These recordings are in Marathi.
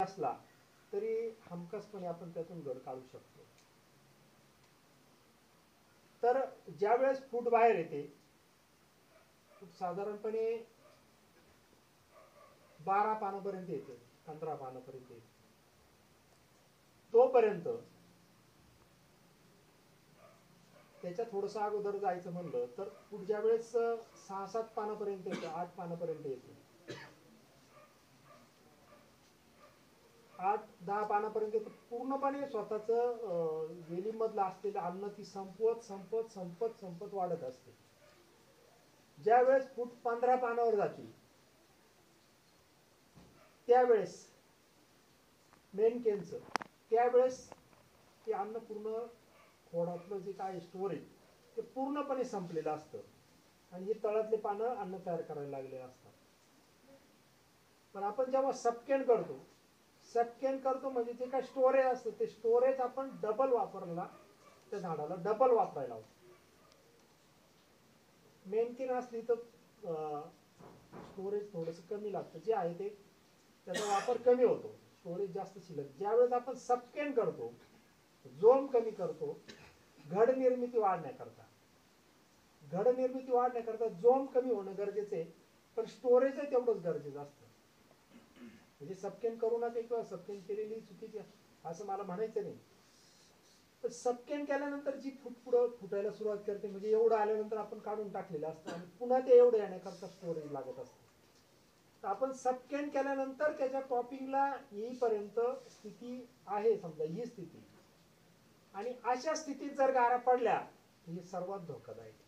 असला तरी हमखासपणे आपण त्यातून गड काढू शकतो. तर ज्या वेळेस फूट बाहेर येते साधारणपणे बारा पानापर्यंत येते पंधरा पानापर्यंत येते. तोपर्यंत त्याच्या थोडस अगोदर जायचं म्हणलं तर पुढच्या वेळेस सहा सात पानापर्यंत येते आठ पानापर्यंत येते आठ दहा पानापर्यंत पूर्णपणे स्वतःच वेलीमधलं असलेलं अन्न ती संपवत संपत संपत संपत वाढत असते. ज्या वेळेस फूट पंधरा पानावर जाते त्यावेळेस मेनकेनच त्यावेळेस ते अन्न पूर्ण खोडातलं जे काय स्टोरेज ते पूर्णपणे संपलेलं असतं. आणि हे तळातले पानं अन्न तयार करायला लागले असतात. पण आपण जेव्हा सबकेन करतो सबकेन करतो म्हणजे जे काय स्टोरेज असतं ते स्टोरेज आपण डबल वापरला त्या झाडाला डबल वापरायला हवं मेनकिन असली तर स्टोरेज थोडंसं कमी लागतं. जे आहे ते त्याचा वापर कमी होतो. स्टोरेज जास्त शिल्लक. ज्यावेळेस आपण सबकेन करतो जोम कमी करतो घड निर्मिती वाढण्याकरता. घड निर्मिती वाढण्याकरता जोम कमी होणं गरजेचं आहे. पण स्टोरेज तेवढंच गरजेचं असतं. म्हणजे सबकेन करू नका किंवा सबकेन केलेली चुकीची असं मला म्हणायचं नाही. पण सबकेन केल्यानंतर जी फूट पुढं फुटायला सुरुवात करते म्हणजे एवढं आल्यानंतर आपण काढून टाकलेलं असतं आणि पुन्हा ते एवढं येण्याकरता स्टोरेज लागत असतं. तर आपण सबकेन केल्यानंतर त्याच्या टॉपिंगला येईपर्यंत स्थिती आहे समजा ही स्थिती. आणि अशा स्थितीत जर गारा पडल्या हे सर्वात धोकादायक आहे.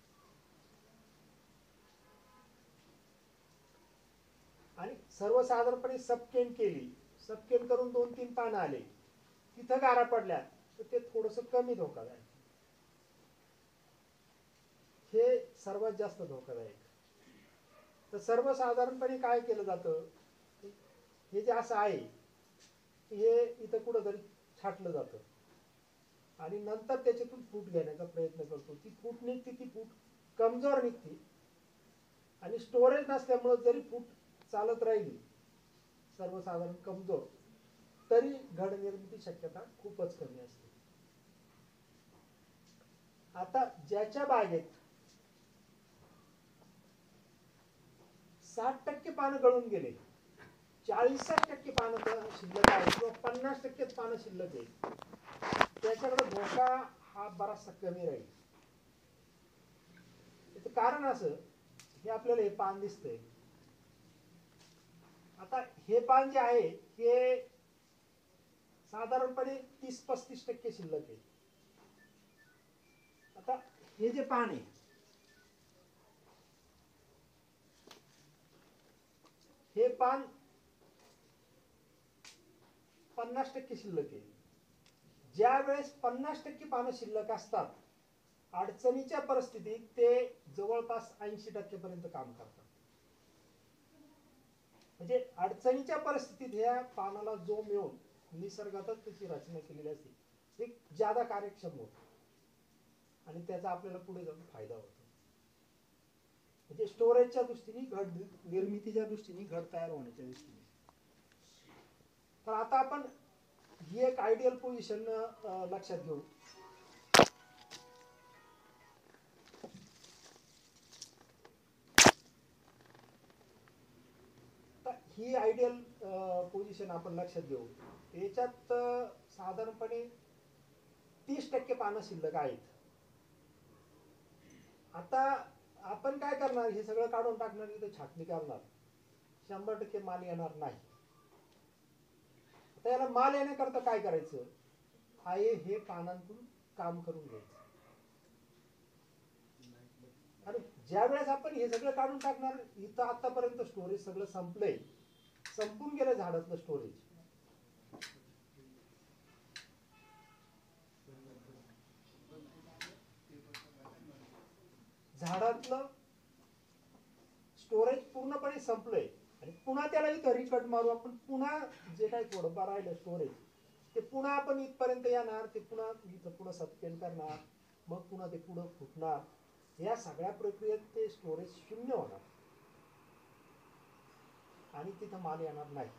आणि सर्वसाधारणपणे सबकेन केली. सबकेन करून दोन तीन पानं आले. तिथं गारा पडल्या तर ते थोडस कमी धोकादायक. हे सर्वात जास्त धोकादायक. तर सर्वसाधारणपणे काय केलं जातं? हे जे असं आहे हे इथं कुठंतरी छाटलं जातं. आणि नंतर त्याच्यातून फूट घेण्याचा प्रयत्न करतो. ती फूट निघते ती फूट कमजोर निघते. आणि स्टोरेज नसल्यामुळं जरी फूट चालत राहिली. सर्वसाधारण कमजोर. तरी घड निर्मिती शक्यता खूपच कमी असते. आता ज्याच्या बागेत साठ टक्के पानं गळून गेले चाळीस टक्के पानं शिल्लक आहे किंवा पन्नास टक्के पानं शिल्लक आहे. त्याच्याकडे धोका हा बराचसा कमी राहील. याचं कारण असं हे आपल्याला हे पान दिसतंय. आता हे पान जे आहे हे साधारणपणे तीस पस्तीस टक्के शिल्लक आहे. आता हे जे पान आहे हे पान पन्नास टक्के शिल्लक आहे. ज्या वेळेस पन्नास टक्के पानं शिल्लक असतात अडचणीच्या परिस्थितीत ते जवळपास ऐंशी टक्केपर्यंत काम करतात. म्हणजे अडचणीच्या परिस्थितीत ह्या पानाला जो मिळून निसर्गातच त्याची रचना केलेली असते ते ज्यादा कार्यक्षम होत. आणि त्याचा आपल्याला पुढे जाऊन फायदा होतो. म्हणजे स्टोरेजच्या दृष्टीने घट निर्मितीच्या दृष्टीने घट तयार होण्याच्या दृष्टीने. तर आता आपण ही एक आयडियल पोझिशन लक्षात घेऊ. ही आयडियल पोझिशन आपण लक्षात घेऊ. याच्यात साधारणपणे तीस टक्के पानं शिल्लक आहेत. आता आपण काय करणार? हे सगळं काढून टाकणार इथं छाटणी करणार. शंभर टक्के माल येणार नाही. आता याला माल येण्याकरता काय करायचं? आहे हे पानांतून काम करून घ्यायचं. आणि ज्या वेळेस आपण हे सगळं काढून टाकणार इथं आतापर्यंत स्टोरेज सगळं संपलंय. संपून गेलं झाडातलं स्टोरेज झाडातलं स्टोरेज पूर्णपणे संपलंय. आणि पुन्हा त्याला इथं रिकट मारू. आपण पुन्हा जे काही थोडंफार राहिलं स्टोरेज ते पुन्हा आपण इथपर्यंत येणार ते पुन्हा इथं पुन्हा सस्पेंड करणार मग पुन्हा ते पुढं फुटणार. या सगळ्या प्रक्रियेत ते स्टोरेज शून्य होणार. आणि तिथं माल येणार नाही.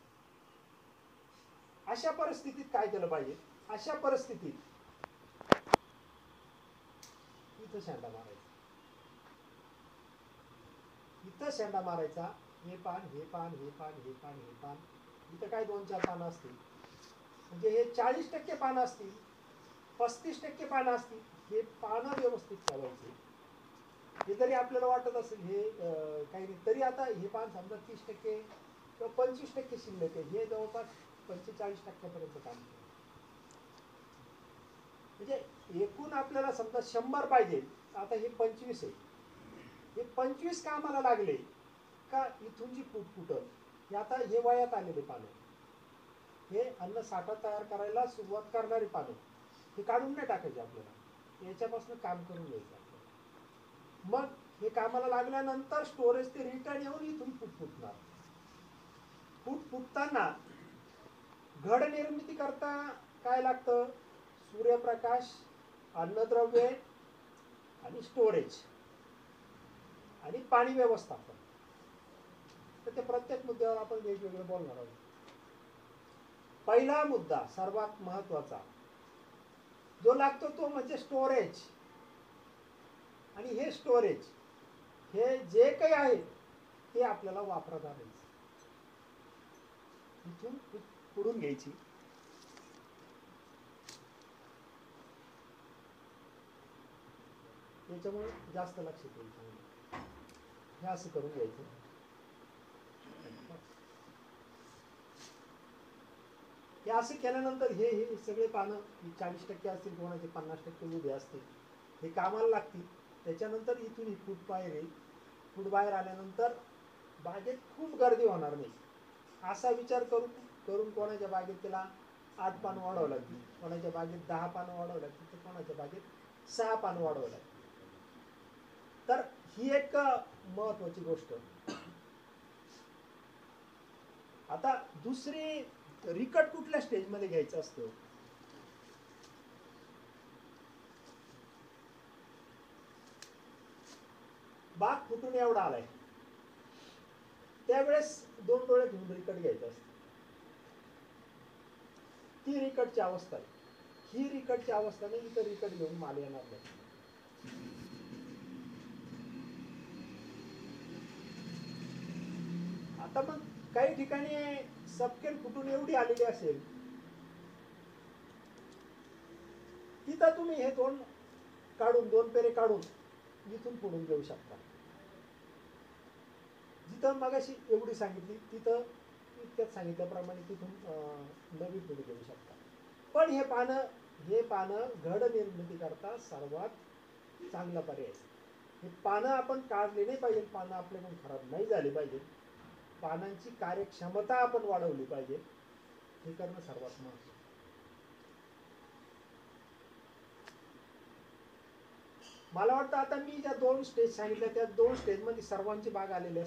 अशा परिस्थितीत काय केलं पाहिजे? अशा परिस्थितीत इथं शेंडा मारायचा. इथं शेंडा मारायचा. हे पान हे पान हे पान हे पान हे पान. इथं काय दोन चार पानं असतील? म्हणजे हे चाळीस टक्के पानं असतील पस्तीस टक्के पानं असतील हे पानं व्यवस्थित ठेवायचे हे जरी आपल्याला वाटत असेल हे काही नाही तरी आता हे पान समजा तीस टक्के किंवा पंचवीस टक्के शिल्लक आहे हे जवळपास पंचेचाळीस टक्क्यापर्यंत काम केलं म्हणजे एकूण आपल्याला समजा शंभर पाहिजे आता हे पंचवीस आहे. हे पंचवीस कामाला लागले का इथून जी फूट फुटल हे आता हे वयात आलेले पानं हे अन्न साठा तयार करायला सुरुवात करणारी पानं हे काढून नाही टाकायचे आपल्याला. याच्यापासून काम करून घ्यायचं मग हे कामाला लागल्यानंतर स्टोरेज ते रिटर्न येऊन इथून फूट फुटणार. फूट फुटताना घड निर्मिती करता काय लागतं? सूर्यप्रकाश अन्नद्रव्ये आणि स्टोरेज आणि पाणी व्यवस्थापन. तर ते प्रत्येक मुद्द्यावर आपण वेगवेगळं बोलणार आहोत. पहिला मुद्दा सर्वात महत्त्वाचा जो लागतो तो म्हणजे स्टोरेज आणि हे स्टोरेज हे जे काही आहे ते आपल्याला वापरत आणायचं. इथून पुढून घ्यायची. त्याच्यामुळे जास्त लक्ष द्यायचं हे असं करून घ्यायचं. हे असं केल्यानंतर हे हे सगळे पानं चाळीस टक्के असतील कोणाचे पन्नास टक्के उभे असतील हे कामाला लागतील. त्याच्यानंतर इथून ही फूट बाहेर येईल. फूट बाहेर आल्यानंतर बागेत खूप गर्दी होणार नाही. असा विचार करून करून कोणाच्या बागेत त्याला आठ पान वाढवावं लागतील? कोणाच्या बागेत दहा पान वाढवावं लागतील? तर कोणाच्या बागेत सहा पान वाढवावं लागतील? तर ही एक महत्वाची गोष्ट. आता दुसरी रिकट कुठल्या स्टेजमध्ये घ्यायचं असतं? बाग फुटून एवढा आलाय. त्यावेळेस दोन डोळे घेऊन रिकट घ्यायचं असतं. ती रिकटची अवस्था आहे. ही रिकटची अवस्था नाही इथं रिकट घेऊन माल येणार नाही. आता मग काही ठिकाणी सबकेल फुटून एवढी आलेली असेल तिथं तुम्ही हे दोन काढून दोन पेरे काढून इथून फोडून देऊ शकता. तिथं मगाशी एवढी सांगितली तिथं इतक्यात सांगितल्याप्रमाणे तिथून नवी फुडी देऊ शकता पण हे पानं हे पानं घड निर्मिती करता सर्वात चांगला पर्याय आहे. हे पानं आपण काढले नाही पाहिजे पानं आपल्याकडून खराब नाही झाली पाहिजे. पानांची कार्यक्षमता आपण वाढवली पाहिजे. हे करणं सर्वात महत्वाचं मला वाटतं आता मी ज्या दोन स्टेज सांगितल्या त्या दोन स्टेजमध्ये सर्वांची बाग आलेली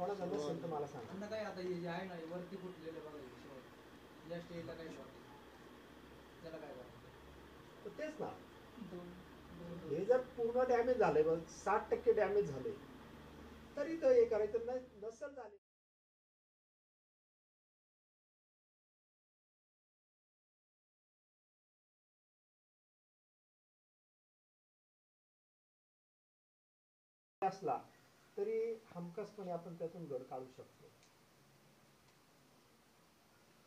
कोणाचा नसेल तर मला सांगा. काय आता हे जे आहे ना हे वरती फुटलेलं बघा हे शेवट या स्टेजला काय शॉर्ट त्याला काय करायचं तर तेच ना. दोन दोन हे जर पूर्ण डॅमेज झाले बघ साठ टक्के डॅमेज झाले तरी तर हे करायचं नाही नसेल झाले. असला तरी हमखासपणे आपण त्यातून घड काढू शकतो.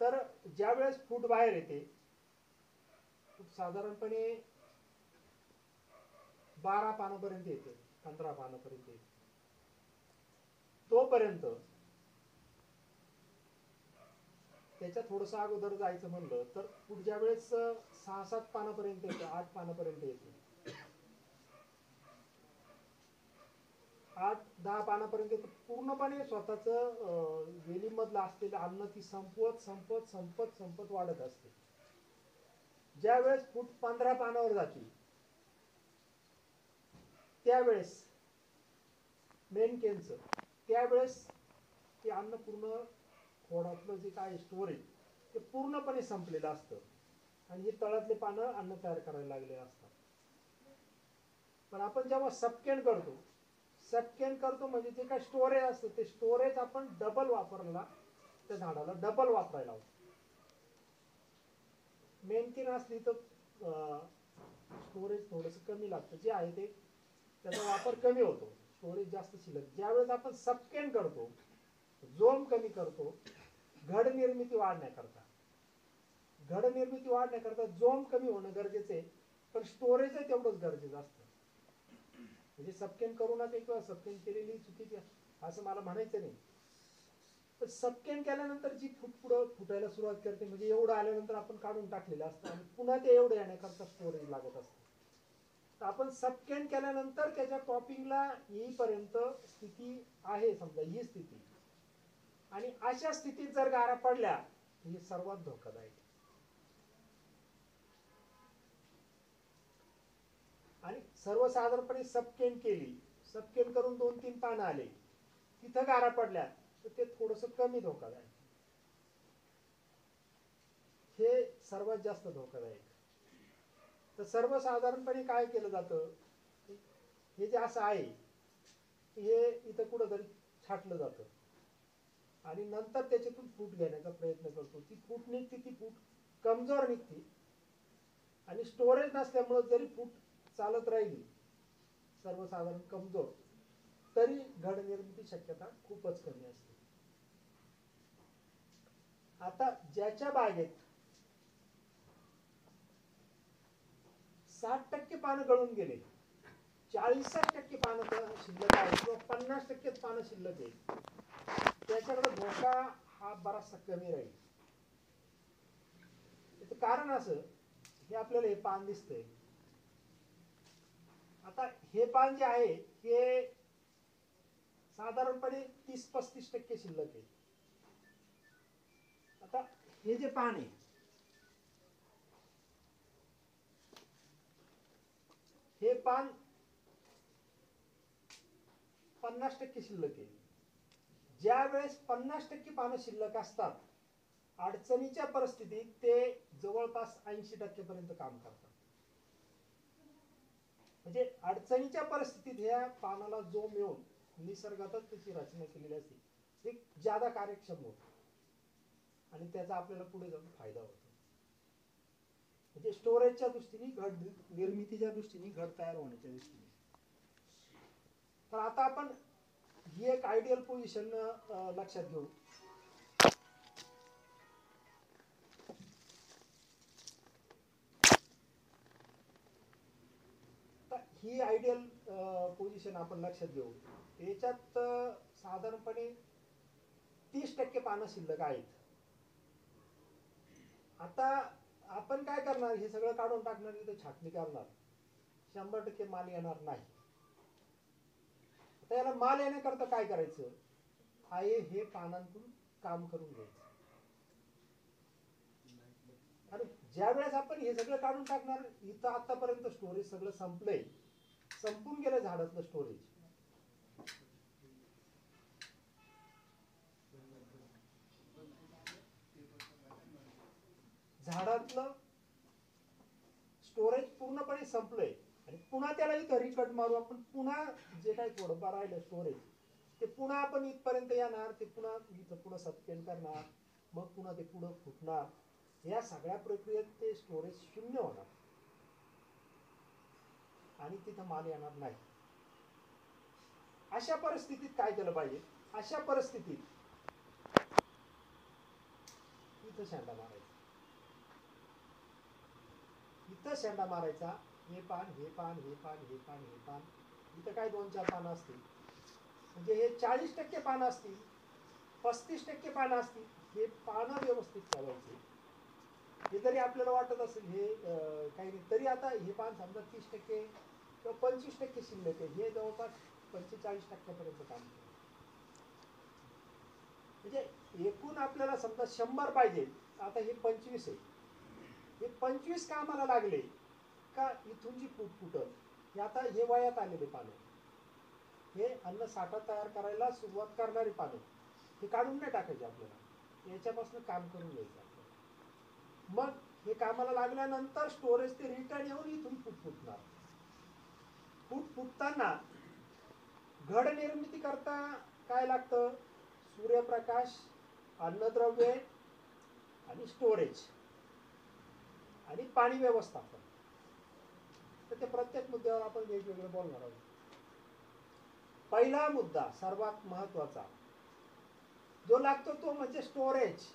तर ज्या वेळेस फूट बाहेर येते साधारणपणे बारा पानापर्यंत येते पंधरा पानापर्यंत येते. तोपर्यंत त्याच्या थोडस अगोदर जायचं म्हणलं तर पुढच्या वेळेस सहा सात पानापर्यंत येतं आठ पानापर्यंत येते. आठ दहा पानापर्यंत पूर्णपणे स्वतःच वेलीमधलं असलेलं अन्न ती संपवत संपत संपत संपत वाढत असते. ज्या वेळेस फूट पंधरा पानावर जाते त्यावेळेस मेन केनचं त्यावेळेस ते अन्न पूर्ण खोडातलं जे काय स्टोरेज ते पूर्णपणे संपलेलं असतं. आणि हे तळातले पानं अन्न तयार करायला लागलेलं असतात. पण आपण जेव्हा सबकेन करतो सटकेन करतो म्हणजे जे काय स्टोरेज असतं ते स्टोरेज आपण डबल वापरला त्या झाडाला डबल वापरायला हवं. मेनकिन असली तर स्टोरेज थोडंसं कमी लागतं. जे आहे ते त्याचा वापर कमी होतो. स्टोरेज जास्त शिल्लक. ज्यावेळेस आपण सबकेन करतो जोम कमी करतो घड निर्मिती वाढण्याकरता. घड निर्मिती वाढण्याकरता जोम कमी होणं गरजेचं आहे पण स्टोरेज तेवढंच गरजेचं असतं. म्हणजे सबकेन करू नका किंवा सबकेन केलेली चुकीची असं मला म्हणायचं नाही. पण सबकेन केल्यानंतर जी फुट पुढं फुटायला सुरुवात करते म्हणजे एवढं आल्यानंतर आपण काढून टाकलेलं असतं आणि पुन्हा ते एवढं येण्याकरता स्टोरेज लागत असतं. तर आपण सबकेन केल्यानंतर त्याच्या टॉपिंगला येईपर्यंत स्थिती आहे समजा ही स्थिती. आणि अशा स्थितीत जर गारा पडल्या हे सर्वात धोकादायक आहे. आणि सर्वसाधारणपणे सबकेन केली. सबकेन करून दोन तीन पानं आले. तिथं गारा पडल्या तर ते थोडस कमी धोकादायक. हे सर्वात जास्त धोकादायक. तर सर्वसाधारणपणे काय केलं जातं? हे जे असं आहे हे इथं कुठंतरी छाटलं जातं. आणि नंतर त्याच्यातून फूट घेण्याचा प्रयत्न करतो. ती फूट निघते ती फूट कमजोर निघते. आणि स्टोरेज नसल्यामुळं जरी फूट चालत राहिली. सर्वसाधारण कमजोर. तरी घड निर्मिती शक्यता खूपच कमी असते. आता ज्याच्या बागेत साठ टक्के पानं गळून गेले चाळीस टक्के पानं शिल्लक आहे किंवा पन्नास टक्केच पानं शिल्लक आहे त्याच्याकडे धोका हा बराचसा कमी राहील. त्याचं कारण असं हे आपल्याला हे पान दिसतंय आता हे पान जे आहे हे साधारणपणे तीस पस्तीस टक्के शिल्लक आहे. आता हे जे पान आहे हे पान पन्नास टक्के शिल्लक आहे. ज्या वेळेस पन्नास टक्के पानं शिल्लक असतात अडचणीच्या परिस्थितीत ते जवळपास ऐंशी टक्केपर्यंत काम करतात. म्हणजे अडचणीच्या परिस्थितीत ह्या पानाला जो मिळून निसर्गातच त्याची रचना केलेली असते ते ज्यादा कार्यक्षम होत. आणि त्याचा आपल्याला पुढे जाऊन फायदा होतो. म्हणजे स्टोरेजच्या दृष्टीने घट निर्मितीच्या दृष्टीने घट तयार होण्याच्या दृष्टीने. तर आता आपण ही एक आयडियल पोझिशन लक्षात घेऊ. ही आयडियल पोझिशन आपण लक्षात घेऊ. याच्यात साधारणपणे तीस टक्के पानं शिल्लक आहेत. आता आपण काय करणार? हे सगळं काढून टाकणार इथं छाटणी करणार. शंभर टक्के माल येणार नाही. आता याला माल येण्याकरता काय करायचं? आहे हे पानांतून काम करून घ्यायचं. आणि ज्या वेळेस आपण हे सगळं काढून टाकणार इथं आतापर्यंत स्टोरेज सगळं संपलंय. संपून गेलं झाडातलं स्टोरेज झाडातलं स्टोरेज पूर्णपणे संपलंय. आणि पुन्हा त्याला इथं रिकट मारू. आपण पुन्हा जे काही थोडंफार राहिलं स्टोरेज ते पुन्हा आपण इथपर्यंत येणार ते पुन्हा इथं पुन्हा सबकेन करणार मग पुन्हा ते पुढं फुटणार. या सगळ्या प्रक्रियेत ते स्टोरेज शून्य होणार. आणि तिथं माल येणार नाही. अशा परिस्थितीत काय केलं पाहिजे? अशा परिस्थितीत इथं शेंडा मारायचा. इथं शेंडा मारायचा. हे पान हे पान हे पान हे पान हे पान. इथं काय दोन चार पानं असतील? म्हणजे हे चाळीस टक्के पानं असतील पस्तीस टक्के पानं असतील हे पानं व्यवस्थित चालवायचे. हे जरी आपल्याला वाटत असेल हे काही तरी आता हे पान समजा तीस टक्के किंवा पंचवीस टक्के शिल्लक आहे. हे जवळपास पंचेचाळीस टक्क्यापर्यंत काम केलं म्हणजे एकूण आपल्याला समजा शंभर पाहिजे आता हे पंचवीस आहे. हे पंचवीस कामाला लागले का इथून जी फूट फुटत हे आता हे वयात आलेले पानं. हे अन्न साठा तयार करायला सुरुवात करणारी पानं. हे काढून नाही टाकायचे आपल्याला. याच्यापासून काम करून घ्यायचं आपल्याला. मग हे कामाला लागल्यानंतर स्टोरेज ते रिटर्न येऊन इथून फुटफुटणार फूट फुटताना घड निर्मिती करता काय लागतं? सूर्यप्रकाश अन्नद्रव्य आणि स्टोरेज आणि पाणी व्यवस्थापन. तर ते प्रत्येक मुद्द्यावर आपण वेगवेगळे बोलणार आहोत. पहिला मुद्दा सर्वात महत्त्वाचा जो लागतो तो म्हणजे स्टोरेज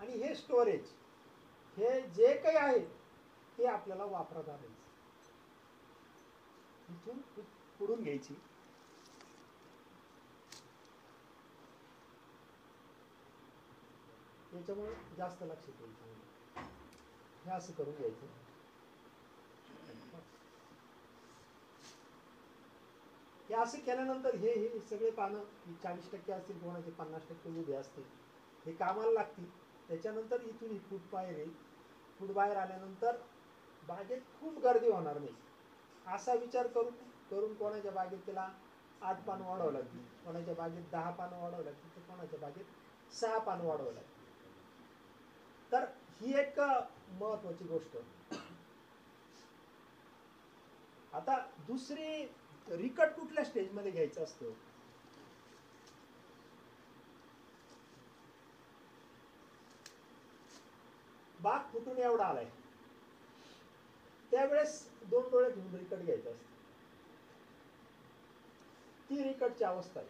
आणि हे स्टोरेज हे जे काही आहे ते आपल्याला वापरत आले इथून पुढून घ्यायची. याच्यामुळे जास्त लक्ष द्यायचं हे असं करून घ्यायचं. हे असं केल्यानंतर हे हे सगळे पानं चाळीस टक्के असतील कोणाचे पन्नास टक्के उभे असतील हे कामाला लागतील. त्याच्यानंतर इथून ही फूट बाहेर येईल. फूट बाहेर आल्यानंतर बागेत खूप गर्दी होणार नाही. असा विचार करून करून कोणाच्या बागेत त्याला आठ पान वाढवं लागतील कोणाच्या बागेत दहा पान वाढवं लागतील तर कोणाच्या बागेत सहा पान वाढवं लागतील तर ही एक महत्वाची गोष्ट. आता दुसरी रिकट कुठल्या स्टेजमध्ये घ्यायचं असतं? बाग फुटून एवढा आलाय. त्यावेळेस दोन डोळे घेऊन रिकट घ्यायचं असतं ती रिकटची अवस्था आहे.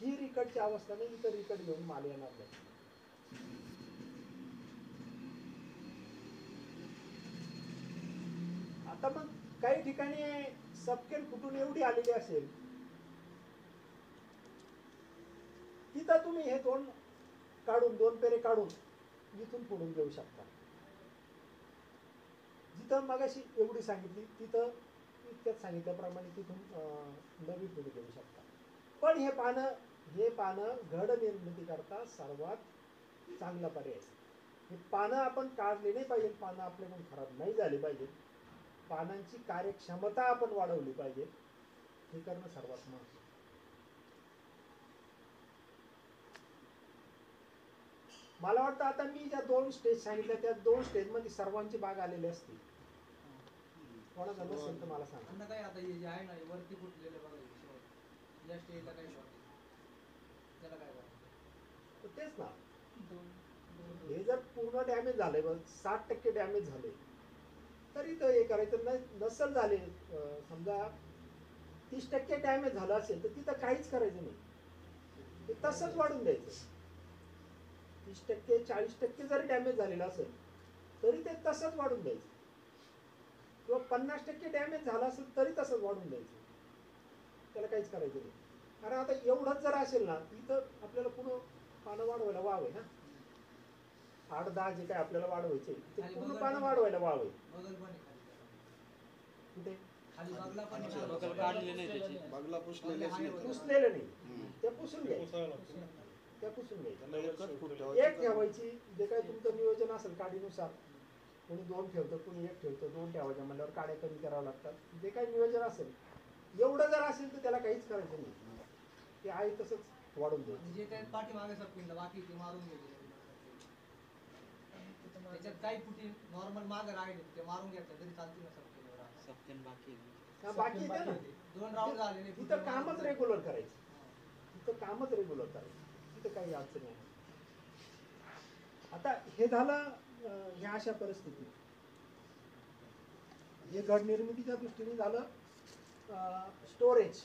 ही रिकटची अवस्था नाही इतर रिकट घेऊन माल येणार नाही. आता मग काही ठिकाणी सबकेल फुटून एवढी आलेली असेल तिथं तुम्ही हे दोन काढून दोन पेरे काढून इथून फोडून घेऊ शकता. तिथं मगाशी एवढी सांगितली तिथं इतक्यात सांगितल्याप्रमाणे तिथून नवी फुडी देऊ शकता. पण हे पानं हे पानं घड निर्मिती करता सर्वात चांगला पर्याय आहे. हे पानं आपण काढले नाही पाहिजे पानं आपल्याकडून खराब नाही झाली पाहिजे पानांची कार्यक्षमता आपण वाढवली पाहिजे. हे करणं सर्वात महत्वाचं मला वाटतं आता मी ज्या दोन स्टेज सांगितल्या त्या दोन स्टेजमध्ये सर्वांची बाग आलेली असते कोणाचा नसेल तर मला सांगा. अन्न काय आता हे जे आहे ना हे वरती फुटलेले बघा हे शेवट या स्टेजला शॉर्ट आहे? त्याला काय करायचं तर तेच ना. हे जर पूर्ण डॅमेज झाले बघ साठ टक्के डॅमेज झाले तरी तर हे करायचं न- नसल झाले अं, समजा तीस टक्के डॅमेज झालं असेल तर तिथं काहीच करायचं नाही. ते तसंच वाढून द्यायचं. तीस टक्के चाळीस टक्के जरी डॅमेज झालेलं असेल तरी ते तसंच वाढून द्यायचं. किंवा पन्नास टक्के डॅमेज झाला असेल तरी तसंच वाढून द्यायचं. त्याला काहीच करायचं नाही. कारण आता एवढंच जर असेल ना इथं आपल्याला पूर्ण पानं वाढवायला वाव आहे ना. आठ दहा जे काय आपल्याला वाढवायचे ते पूर्ण पानं वाढवायला वाव आहे. कुठे? पुसलेलं त्याची. नाही. त्या पुसून घ्यायचं. त्या पुसून घ्यायचं एक ठेवायचं. ठेवायची. जे काय तुमचं नियोजन असेल काडीनुसार कोणी दोन ठेवतं कोणी एक ठेवतं दोन ठेवायच्या म्हणल्यावर काड्या कमी करावं लागतात. जे काही नियोजन असेल एवढं जर असेल तर त्याला काहीच करायचं नाही. ते आहे तसंच वाढून द्यायचं म्हणजे पाठीमागे सरपिंड बाकी ते मारून गेले त्याच्यात काही फुटी नॉर्मल मागे राहिले ते मारून घेतलं तरी चालतील ना आता. सप्तन बाकी बाकी दोन राऊंड झाले नाही तिथं कामच रेग्युलर करायचं. तिथं कामच रेग्युलर करायचं. तिथं काही अडचण नाही. आता हे झालं ह्या अशा परिस्थितीत. हे घड निर्मितीच्या दृष्टीने झालं स्टोरेज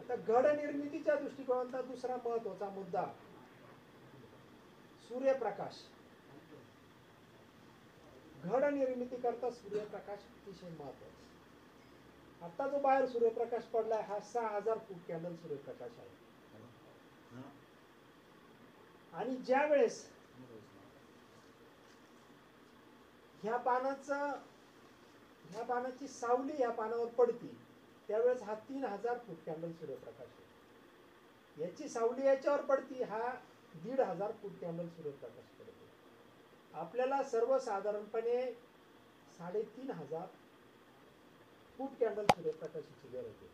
आता घड निर्मितीच्या दृष्टिकोनाचा दुसरा महत्त्वाचा मुद्दा सूर्यप्रकाश. घड निर्मिती करता सूर्यप्रकाश अतिशय महत्त्वाचा आता जो बाहेर सूर्यप्रकाश पडलाय हा सहा हजार फूट कॅन्डल सूर्यप्रकाश आहे. आणि ज्या वेळेस ह्या पानाचं ह्या पानाची सावली ह्या पानावर पडती त्यावेळेस हा तीन हजार फूट कॅन्डल सूर्यप्रकाश याची सावली याच्यावर पडती हा दीड हजार फूट कॅन्डल सूर्यप्रकाश पडतो. आपल्याला सर्वसाधारणपणे साडेतीन हजार फूट कॅन्डल सूर्यप्रकाशाची गरज आहे.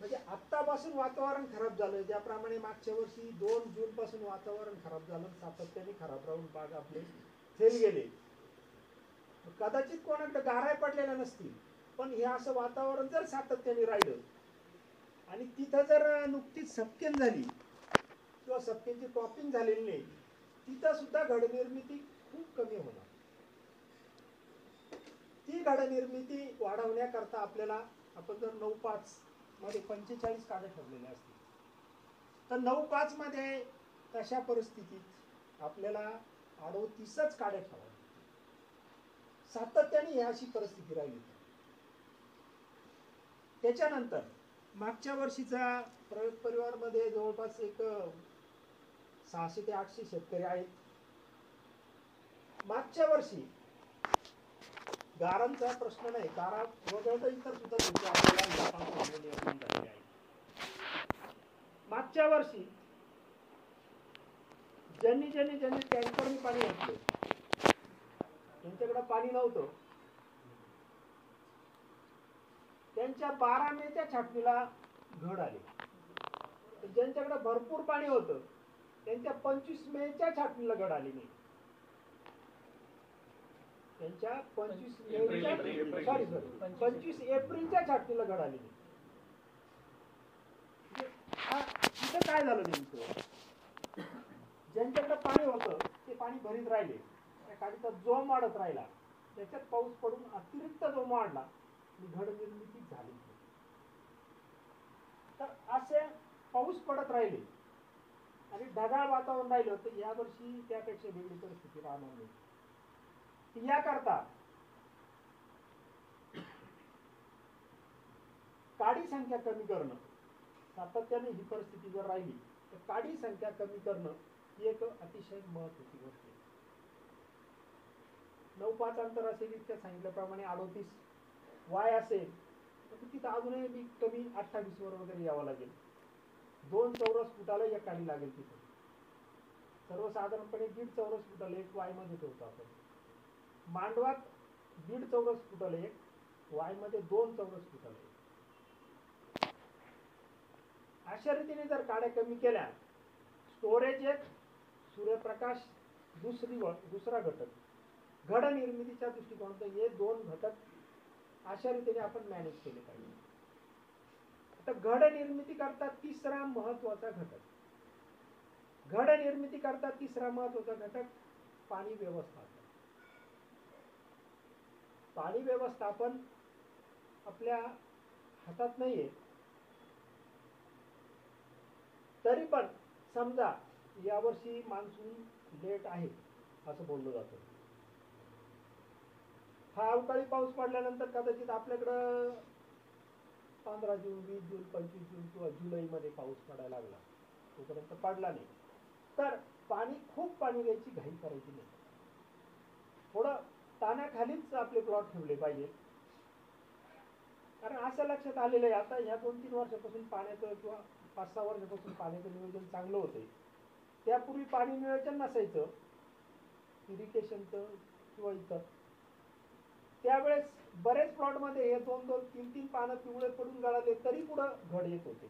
म्हणजे आत्तापासून वातावरण खराब झालं ज्याप्रमाणे मागच्या वर्षी दोन जूनपासून वातावरण खराब झालं सातत्याने खराब राहून बाग आपले फेल गेले. कदाचित कोणाकडे गाराय पडलेल्या नसतील पण हे असं वातावरण जर सातत्याने राहिलं आणि तिथं जर नुकतीच सपकेन झाली किंवा सपकेनची टॉपिंग झालेली नाही तिथं सुद्धा घडनिर्मिती खूप कमी होणार. ती घडनिर्मिती वाढवण्याकरता आपल्याला आपण जर नऊ पाच मध्ये पंचेचाळीस काड्या ठेवलेले असतील तर नऊ पाच मध्ये तशा परिस्थितीत आपल्याला अडोतीसच काड्या ठेवाव्या सातत्याने ही अशी परिस्थिती राहिली त्याच्यानंतर मागच्या वर्षीचा प्रयोग परिवारमध्ये जवळपास एक सहाशे ते आठशे शेतकरी आहेत. मागच्या वर्षी गारांचा प्रश्न नाही गारा वगळता इतर सुद्धा निर्माण मागच्या वर्षी ज्यांनी ज्यांनी ज्यांनी टँकरने पाणी घातले पाणी नव्हतं. त्यांच्या बारा मेच्या छाटणीला घड आले. ज्यांच्याकडे भरपूर पाणी होतं त्यांच्या पंचवीस मेच्या छाटणीला घड आली नाही. त्यांच्या पंचवीस एप्रिल- मेच्या सॉरी सॉरी पंचवीस एप्रिलच्या छाटणीला घड आली नाही. म्हणजे इथं काय झालं नेमकं? ज्यांच्याकडे पाणी होतं ते पाणी भरीत राहिले. त्या काडीचा जोम वाढत राहिला. त्याच्यात पाऊस पडून अतिरिक्त जो मांडला आणि घड निर्मिती झाली. तर असे पाऊस पडत राहिले आणि ढगाळ वातावरण राहिलं तर यावर्षी त्यापेक्षा वेगळी परिस्थिती राहणार नाही. याकरता काडी संख्या कमी करणं सातत्याने ही परिस्थिती जर राहिली तर काडी संख्या कमी करणं ही एक अतिशय महत्वाची गोष्ट आहे. नऊ पाच अंतर असेल इतक्या सांगितल्याप्रमाणे अडोतीस वाय असेल तर तिथं अजूनही मी कमी अठ्ठावीस वर वगैरे यावं लागेल. दोन चौरस फुटाला एक काडी लागेल तिथं. सर्वसाधारणपणे दीड चौरस फुटाला एक वायमध्ये ठेवतो आपण. मांडवात दीड चौरस फुटाला एक वायमध्ये दोन चौरस फुटाला एक. अशा रीतीने जर काड्या कमी केल्या स्टोरेज एक सूर्यप्रकाश दुसरी व- दुसरा घटक. घड निर्मितीच्या दृष्टिकोनातून हे दोन घटक अशा रीतीने आपण मॅनेज केले पाहिजे. आता घड निर्मिती करता तिसरा महत्त्वाचा घटक. घड निर्मिती करता तिसरा महत्त्वाचा घटक पाणी व्यवस्थापन. पाणी व्यवस्थापन आपल्या हातात नाहीये. तरी पण समजा यावर्षी मान्सून लेट आहे असं बोललं जातं. हा अवकाळी पाऊस पडल्यानंतर कदाचित आपल्याकडं पंधरा जून वीस जून पंचवीस जून किंवा जुलैमध्ये पाऊस पडायला लागला. तोपर्यंत पडला नाही. तर पाणी खूप पाणी घ्यायची घाई करायची नाही. थोडं ताण्याखालीच आपले प्लॉट ठेवले पाहिजे. कारण असं लक्षात आलेलं आहे आता ह्या दोन तीन वर्षापासून पाण्याचं किंवा पाच सहा वर्षापासून पाण्याचं नियोजन चांगलं होते त्यापूर्वी पाणी नियोजन नसायचं. इरिगेशनचं किंवा इतर त्यावेळेस बरेच प्लॉटमध्ये हे दोन दोन तीन तीन पानं पिवळे पडून गळाले तरी पुढं घड येत होते.